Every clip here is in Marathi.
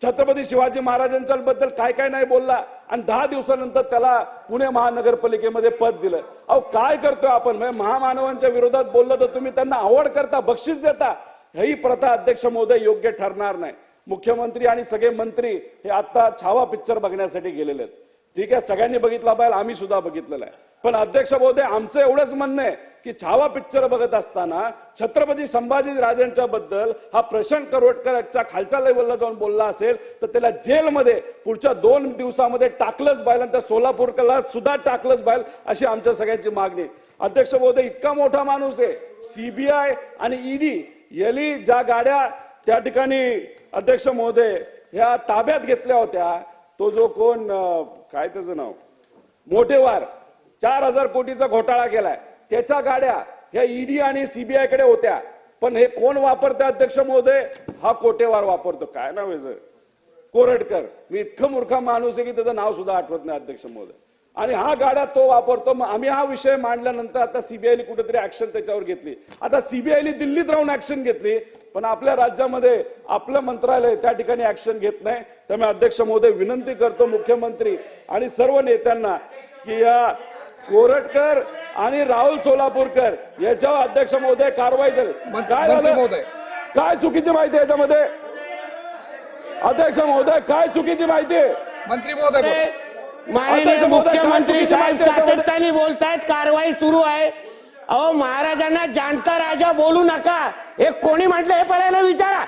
छत्रपती शिवाजी महाराजांच्या बद्दल काय काय नाही बोलला आणि दहा दिवसानंतर त्याला पुणे महानगरपालिकेमध्ये पद दिलं. अहो काय करतोय आपण? म्हणजे महामानवांच्या विरोधात बोललं तर तुम्ही त्यांना आवड करता बक्षीस देता. ही प्रथा अध्यक्ष महोदय योग्य ठरणार नाही. मुख्यमंत्री आणि सगळे मंत्री हे आता छावा पिक्चर बघण्यासाठी गेलेले आहेत. ठीक आहे सगळ्यांनी बघितला पाहिजे आम्ही सुद्धा बघितलेला आहे. पण अध्यक्ष महोदय आमचं एवढंच म्हणणं आहे की छावा पिक्चर बघत असताना छत्रपती संभाजी राजांच्या बद्दल हा प्रशांत करोडकरच्या खालच्या लेवलला जाऊन बोलला असेल तर त्याला जेलमध्ये पुढच्या दोन दिवसामध्ये टाकलंच पाहिजे आणि त्या सोलापूरला सुद्धा टाकलंच पाहिजे अशी आमच्या सगळ्यांची मागणी अध्यक्ष महोदय इतका मोठा माणूस आहे. सीबीआय आणि ईडी यली ज्या गाड्या त्या ठिकाणी अध्यक्ष महोदय ह्या ताब्यात घेतल्या होत्या तो जो कोण काय त्याचं नाव? मोठेवार चार हजार कोटीचा घोटाळा केलाय. त्याच्या गाड्या ह्या ईडी आणि सीबीआयकडे होत्या. पण हे कोण वापरते अध्यक्ष महोदय? हा कोटेवार वापरतो. काय नाव आहे याचं? कोरटकर मी इतकं मूर्खा माणूस आहे की त्याचं नाव सुद्धा आठवत नाही अध्यक्ष महोदय. आणि हा गाड्या तो वापरतो. मग आम्ही हा विषय मांडल्यानंतर आता सीबीआयने कुठेतरी ऍक्शन त्याच्यावर घेतली. आता सीबीआयने दिल्लीत राहून ऍक्शन घेतली. पण आपल्या राज्यामध्ये आपलं मंत्रालय त्या ठिकाणी ऍक्शन घेत नाही. त्यामुळे अध्यक्ष महोदय विनंती करतो मुख्यमंत्री आणि सर्व नेत्यांना की या कोरटकर आणि राहुल सोलापूरकर याच्यावर अध्यक्ष महोदय कारवाई झाली. काय झालं? महोदय. काय चुकीची माहिती आहे याच्यामध्ये? अध्यक्ष महोदय काय चुकीची माहिती आहे? मंत्री महोदय माहिती? सातत्याने बोलतायत कारवाई सुरू आहे. अहो महाराजांना जाणता राजा बोलू नका. हे कोणी म्हटलं हे पहिल्याला विचारा.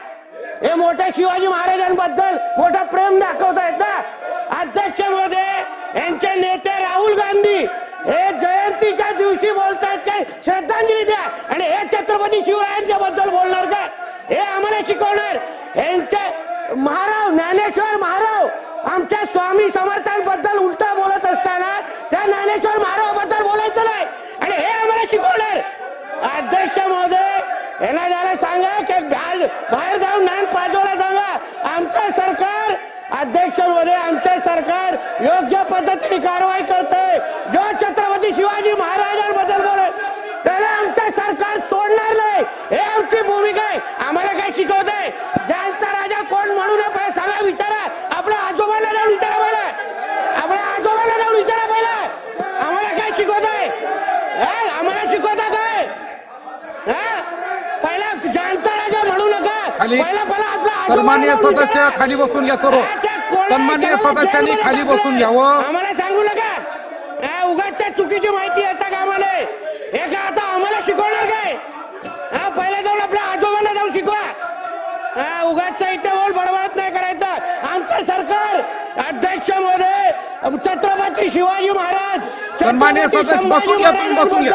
हे मोठ्या शिवाजी महाराजांबद्दल मोठं प्रेम दाखवतायत ना. अध्यक्ष महोदय यांचे नेते राहुल गांधी हे जयंतीच्या दिवशी बोलतायत काय श्रद्धांजली द्या. आणि हे छत्रपती शिवरायांच्या बद्दल बोलणार का? हे आम्हाला शिकवणार. यांचे महाराव ज्ञानेश्वर महाराव आमच्या स्वामी समर्थांबद्दल उलटा बोलत असताना त्या ज्ञानेश्वर महारावाबद्दल बोलायचं नाही आणि हे आम्हाला शिकवणार अध्यक्ष महोदय यांना जरा सांगा की बाहेर जाऊन ज्ञान पाजोला सांगा. आमचं सरकार अध्यक्ष महोदय आमचे सरकार योग्य पद्धतीने कारवाई करते जो छत्रपती शिवाजी महाराजांबद्दल बोले त्याला आमचं सरकार सोडणार नाही. हे आमची भूमिका आहे आम्हाला काय शिकवत आहे जाणता राजा कोण म्हणू नये पहिला सांगा विचारा आपल्या आजोबांना जाऊन विचारा पहिला आपल्या आजोबांना जाऊन विचारा पहिला आम्हाला काय शिकवत आहे हे? आम्हाला शिकवत आहे काय हे? पहिला जाणता राजा म्हणू नका खाली जाऊन सदस्य. खाली बसून घ्या सर्व विचारा, सदस्यांनी खाली. बसून घ्यावं आम्हाला सांगू नका उगाचच्या चुकीची माहिती येता का आम्हाला हे का आता आम्हाला शिकवणार काय हा पहिला जाऊन आपल्या आजोबांना जाऊन शिकवा हा उगाचच्या इथे बोल बडबडत नाही करायचं आमचं सरकार अध्यक्ष महोदय छत्रपती शिवाजी महाराज छत्रपती सदस्य, बसून घ्या, तुम्ही बसून घ्या.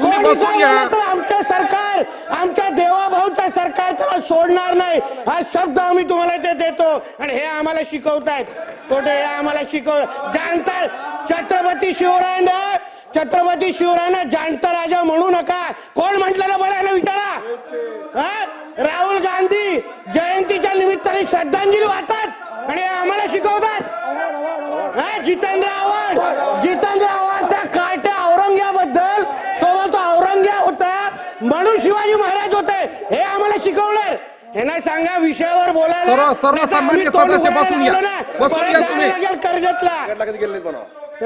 तुम्ही बसून घ्या. आमचं सरकार आमच्या देवाभाऊचं सरकार त्याला सोडणार नाही. हा शब्द आम्ही तुम्हाला ते देतो. आणि हे आम्हाला शिकवतायत. कुठे हे आम्हाला शिकव जाणतात छत्रपती शिवरायांना छत्रपती शिवरायांना जाणता राजा म्हणू नका कोण म्हटलेलं बघायला विचारा हा? राहुल गांधी जयंतीच्या निमित्ताने श्रद्धांजली वाहतात आणि हे आम्हाला शिकवतात हा, जितेंद्र आव्हाड जितेंद्र आव्हाड त्या कार्ट्या औरंग्याबद्दल तो बोलतो औरंग्या होता म्हणून शिवाजी महाराज होते. हे आम्हाला शिकवणार यांना सांगा विषयावर बोलायला. सर्व- सदस्य बसून घ्या. बसून तुम्ही. लागेल कर्जतला.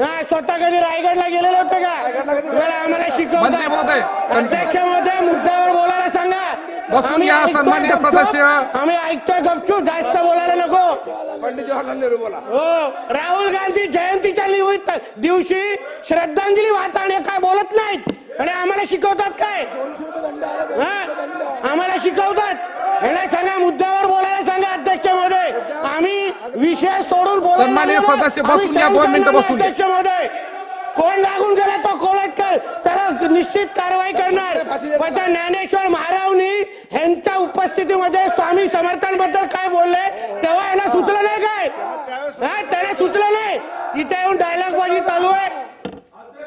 हा स्वतः कधी रायगडला गेलेले होते का? आम्हाला मंत्री अध्यक्ष महोदय मुद्द्यावर बोलायला सांगा. बसून आम्ही घ्या, ऐकतोय सन्माननीय गपचूप. सदस्य. आम्ही ऐकतोय गपचूप. जास्त बोलायला नको. पंडित जवाहरलाल नेहरू बोला. हो राहुल गांधी जयंतीच्या निमित्त दिवशी श्रद्धांजली वाहताना काय बोलत नाहीत? आणि आम्हाला शिकवतात काय? हा? आम्हाला शिकवतात? याला सांगा मुद्द्यावर बोलायला सांगा अध्यक्ष महोदय आम्ही विषय सोडून बोलायला. सदस्य, बसून घ्या, दोन मिनिटं बसून कोण लागून गेला तो कोलटकर त्याला निश्चित कारवाई करणार. पण ज्ञानेश्वर महारावनी ह्यांच्या उपस्थितीमध्ये स्वामी समर्थांबद्दल काय बोलले? तेव्हा यांना सुचलं नाही काय? हा त्याला सुचलं नाही. इथे येऊन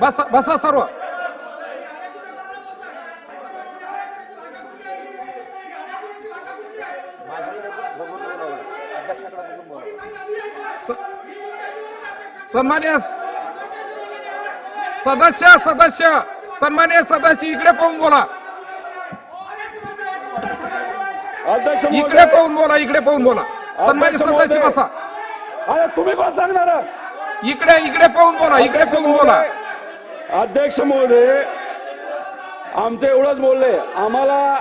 बसा बसा सर्व. सन्मान्य सदस्य सदस्य सन्मान्य सदस्य इकडे पाहून बोला. इकडे पाहून बोला इकडे पाहून बोला. सन्मान्य सदस्य. बसा. तुम्ही कोण सांगणार? इकडे इकडे पाहून बोला इकडे पाहून बोला. अध्यक्ष महोदय आमचं एवढंच बोलले आम्हाला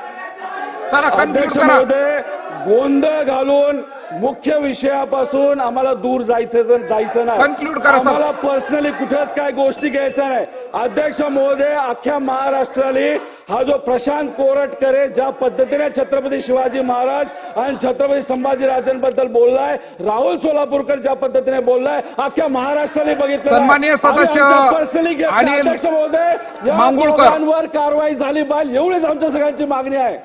कन्क्लूड अध्यक्ष महोदय गोंधळ घालून मुख्य विषयापासून आम्हाला दूर जायचं जायचं नाही. Conclude करा. आम्हाला पर्सनली कुठेच काय गोष्टी घ्यायच्या नाही. अध्यक्ष महोदय अख्ख्या महाराष्ट्राने हा जो प्रशांत कोरटकरे ज्या पद्धतीने छत्रपती शिवाजी महाराज आणि छत्रपती संभाजी राजांबद्दल बोललाय राहुल सोलापूरकर ज्या पद्धतीने बोललाय अख्ख्या महाराष्ट्राने बघितलं सदस्य पर्सनली अध्यक्ष महोदय या कारवाई झाली पाहिजे एवढीच आमच्या सगळ्यांची मागणी आहे.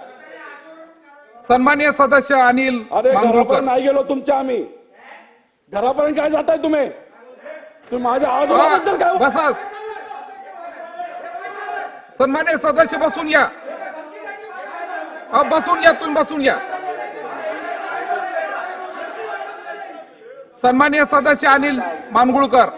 सन्मान्य सदस्य अनिल अरे घरापर्यंत नाही गेलो तुमच्या आम्ही. घरापर्यंत काय जाताय तुम्ही? तुम्ही माझ्या आजोबाबद्दल काय बसा सन्मान्य सदस्य बसून घ्या अहो, बसून घ्या तुम्ही बसून घ्या सन्मान्य सदस्य अनिल मामगुळकर.